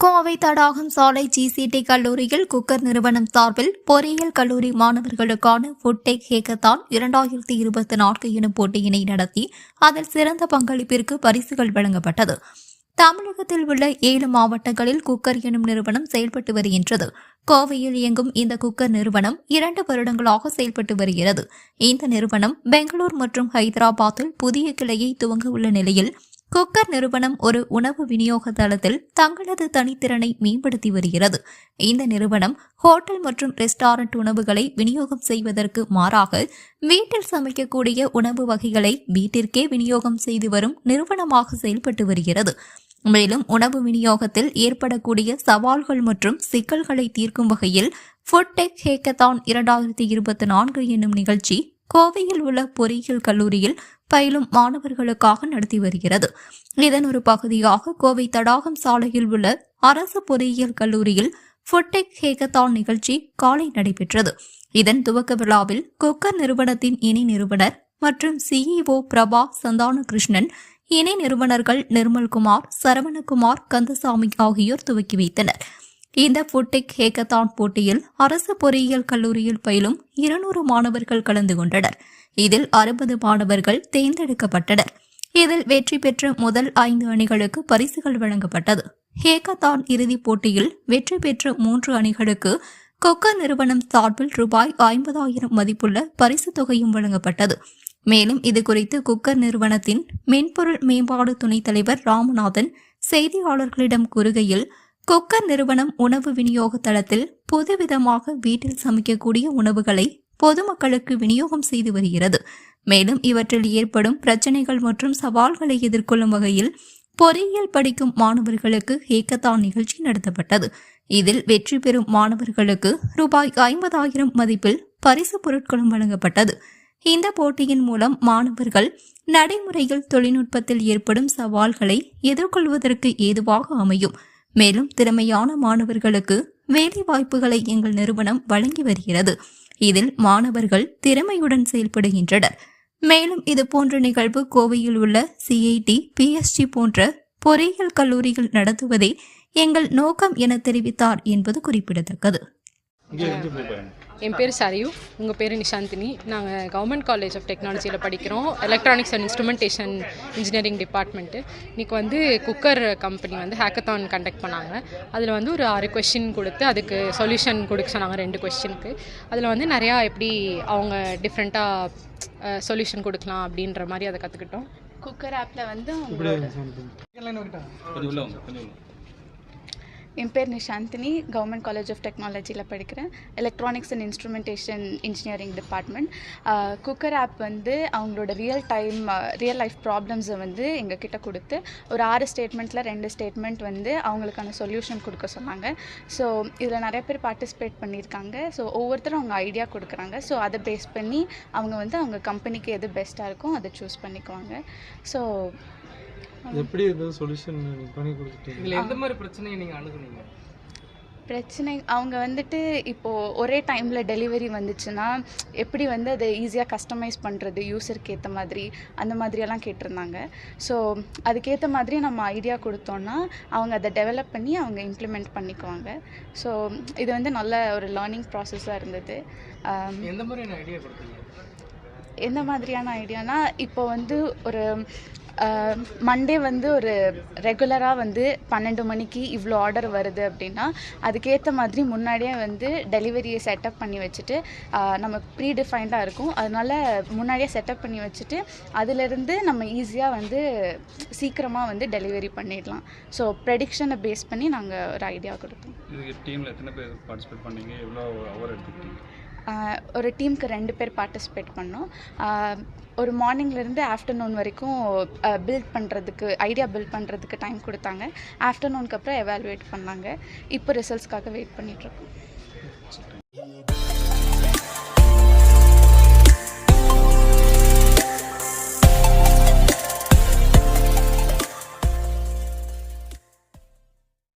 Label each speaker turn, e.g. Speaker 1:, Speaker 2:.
Speaker 1: கோவை தடாகம் சாலை ஜிசிடி கல்லூரியில் குக்கர் நிறுவனம் சார்பில் பொறியியல் கல்லூரி மாணவர்களுக்கான ஃபுட்டெக் ஹேக்கத்தான் இரண்டாயிரத்தி இருபத்தி நான்கு எனும் போட்டியினை நடத்தி அதில் சிறந்த பங்களிப்பிற்கு பரிசுகள் வழங்கப்பட்டது. தமிழகத்தில் உள்ள ஏழு மாவட்டங்களில் குக்கர் எனும் நிறுவனம் செயல்பட்டு வருகின்றது. கோவையில் இயங்கும் இந்த குக்கர் நிறுவனம் இரண்டு வருடங்களாக செயல்பட்டு வருகிறது. இந்த நிறுவனம் பெங்களூர் மற்றும் ஹைதராபாத்தில் புதிய கிளையை துவங்க உள்ள நிலையில் குக்கர் நிறுவனம் ஒரு உணவு விநியோக தளத்தில் தங்களது தனித்திறனை மேம்படுத்தி வருகிறது. இந்த நிறுவனம் ஹோட்டல் மற்றும் ரெஸ்டாரண்ட் உணவுகளை விநியோகம் செய்வதற்கு மாறாக வீட்டில் சமைக்கக்கூடிய உணவு வகைகளை வீட்டிற்கே விநியோகம் செய்து வரும் நிறுவனமாக செயல்பட்டு வருகிறது. மேலும் உணவு விநியோகத்தில் ஏற்படக்கூடிய சவால்கள் மற்றும் சிக்கல்களை தீர்க்கும் வகையில் ஃபுட்டெக் ஹேக்கத்தான் இரண்டாயிரத்தி இருபத்தி நான்கு என்னும் நிகழ்ச்சி கோவையில் உள்ள பொறியியல் கல்லூரியில் பயிலும் மாணவர்களுக்காக நடத்தி வருகிறது. இதன் ஒரு பகுதியாக கோவை தடாகம் சாலையில் உள்ள அரசு பொறியியல் கல்லூரியில் ஃபுட்டெக் ஹேகத்தான் நிகழ்ச்சி காலை நடைபெற்றது. இதன் துவக்க விழாவில் குக்கர் நிறுவனத்தின் இணை நிறுவனர் மற்றும் சிஇஓ பிரபா சந்தானகிருஷ்ணன் இணை நிறுவனர்கள் நிர்மல்குமார் சரவணகுமார் கந்தசாமி ஆகியோர் துவக்கி வைத்தனர். இந்த ஃபுட்டெக் ஹேக்கத்தான் போட்டியில் அரசு பொறியியல் கல்லூரியில் பயிலும் இருநூறு மாணவர்கள் கலந்து கொண்டனர். இதில் அறுபது மாணவர்கள் தேர்ந்தெடுக்கப்பட்டனர். இதில் வெற்றி பெற்ற முதல் ஐந்து அணிகளுக்கு பரிசுகள் வழங்கப்பட்டது. ஹேக்கத்தான் இறுதிப் போட்டியில் வெற்றி பெற்ற மூன்று அணிகளுக்கு கொக்கா நிறுவனம் சார்பில் ரூபாய் ஐம்பதாயிரம் மதிப்புள்ள பரிசு தொகையும் வழங்கப்பட்டது. மேலும் இது குறித்து குக்கர் நிறுவனத்தின் மென்பொருள் மேம்பாடு துணைத் தலைவர் ராமநாதன் செய்தியாளர்களிடம் கூறுகையில் குக்கர் நிறுவனம் உணவு விநியோக தளத்தில் புதுவிதமாக வீட்டில் சமைக்கக்கூடிய உணவுகளை பொதுமக்களுக்கு விநியோகம் செய்து வருகிறது. மேலும் இவற்றில் ஏற்படும் பிரச்சனைகள் மற்றும் சவால்களை எதிர்கொள்ளும் வகையில் பொறியியல் படிக்கும் மாணவர்களுக்கு ஹேக்கத்தான் நிகழ்ச்சி நடத்தப்பட்டது. இதில் வெற்றி பெறும் மாணவர்களுக்கு ரூபாய் ஐம்பதாயிரம் மதிப்பில் பரிசு பொருட்களும் வழங்கப்பட்டது. இந்த போட்டியின் மூலம் மாணவர்கள் நடைமுறையில் தொழில்நுட்பத்தில் ஏற்படும் சவால்களை எதிர்கொள்வதற்கு ஏதுவாக அமையும். மேலும் திறமையான மாணவர்களுக்கு வேலை வாய்ப்புகளை எங்கள் நிறுவனம் வழங்கி வருகிறது. இதில் மாணவர்கள் திறமையுடன் செயல்படுகின்றனர். மேலும் இது போன்ற நிகழ்வு கோவையில் உள்ள சிஐடி பிஎஸ்டி போன்ற பொறியியல் கல்லூரிகள் நடத்துவதே எங்கள் நோக்கம் என தெரிவித்தார் என்பது குறிப்பிடத்தக்கது.
Speaker 2: என் பேர் சரியு உங்கள் பேர் நிஷாந்தினி நாங்கள் கவர்மெண்ட் காலேஜ் ஆஃப் டெக்னாலஜியில் படிக்கிறோம். Electronics and instrumentation engineering department இன்றைக்கி வந்து குக்கர் கம்பெனி வந்து ஹேக்கத்தான் கண்டக்ட் பண்ணாங்க. அதில் வந்து ஒரு ஆறு கொஷின் கொடுத்து அதுக்கு சொல்யூஷன் கொடுக்க சொன்னாங்க ரெண்டு கொஷினுக்கு அதில் வந்து நிறையா எப்படி அவங்க டிஃப்ரெண்ட்டாக சொல்யூஷன் கொடுக்கலாம் அப்படின்ற மாதிரி அதை கற்றுக்கிட்டோம்
Speaker 3: குக்கர் ஆப்பில் வந்து என் பேர் நிஷாந்தினி கவர்மெண்ட் காலேஜ் ஆஃப் டெக்னாலஜியில் படிக்கிறேன். Electronics and instrumentation engineering department cooker app வந்து அவங்களோட ரியல் டைம் ரியல் லைஃப் ப்ராப்ளம்ஸை வந்து எங்கள் கிட்ட கொடுத்து ஒரு ஆறு ஸ்டேட்மெண்ட்டில் ரெண்டு ஸ்டேட்மெண்ட் வந்து அவங்களுக்கான சொல்யூஷன் கொடுக்க சொன்னாங்க. ஸோ இதில் நிறைய பேர் பார்ட்டிசிபேட் பண்ணியிருக்காங்க. ஸோ ஒவ்வொருத்தரும் அவங்க ஐடியா கொடுக்குறாங்க. ஸோ அதை பேஸ் பண்ணி அவங்க வந்து அவங்க கம்பெனிக்கு எது பெஸ்ட்டாக இருக்கோ அதை சூஸ் பண்ணிக்குவாங்க. ஸோ
Speaker 4: எப்படி இருந்தது சொல்யூஷன் பண்ணி கொடுத்துட்டீங்க?
Speaker 5: இதில் எந்த மாதிரி பிரச்சனையை நீங்கள் அணுகுனீங்க?
Speaker 3: பிரச்சனை அவங்க வந்துட்டு இப்போது ஒரே டைமில் டெலிவரி வந்துச்சுன்னா எப்படி வந்து அதை ஈஸியாக கஸ்டமைஸ் பண்ணுறது யூஸருக்கு ஏற்ற மாதிரி அந்த மாதிரியெல்லாம் கேட்டிருந்தாங்க. ஸோ அதுக்கேற்ற மாதிரி நம்ம ஐடியா கொடுத்தோன்னா அவங்க அதை டெவலப் பண்ணி அவங்க இம்ப்ளிமெண்ட் பண்ணிக்குவாங்க. ஸோ இது வந்து நல்ல ஒரு லேர்னிங் ப்ராசஸாக இருந்தது.
Speaker 5: எந்த மாதிரியான ஐடியா கொடுத்தீங்க?
Speaker 3: எந்த மாதிரியான ஐடியானா இப்போ வந்து ஒரு மண்டே வந்து ஒரு ரெகுலராக வந்து பன்னெண்டு மணிக்கு இவ்வளோ ஆர்டர் வருது அப்படின்னா அதுக்கேற்ற மாதிரி முன்னாடியே வந்து டெலிவரியை செட்டப் பண்ணி வச்சுட்டு நமக்கு ப்ரீ டிஃபைன்டாக இருக்கும். அதனால முன்னாடியே செட்டப் பண்ணி வச்சுட்டு அதுலேருந்து நம்ம ஈஸியாக வந்து சீக்கிரமாக வந்து டெலிவரி பண்ணிடலாம். ஸோ ப்ரெடிக்ஷனை பேஸ் பண்ணி நாங்கள் ஒரு ஐடியா கொடுத்தோம்
Speaker 6: இதுக்கு டீமில் எத்தனை பேர் பார்ட்டிசிபேட் பண்ணீங்க? எவ்வளோ ஹவர் எடுத்துக்கிட்டீங்க?
Speaker 3: ஒரு டீமுக்கு ரெண்டு பேர் பார்ட்டிசிபேட் பண்ணோம். ஒரு மார்னிங்லேருந்து ஆஃப்டர்நூன் வரைக்கும் பில்ட் பண்ணுறதுக்கு ஐடியா பில்ட் பண்ணுறதுக்கு டைம் கொடுத்தாங்க. ஆஃப்டர்நூனுக்கு அப்புறம் எவாலுவேட் பண்ணாங்க. இப்போ ரிசல்ட்ஸ்க்காக வெயிட் பண்ணிகிட்ருக்கோம்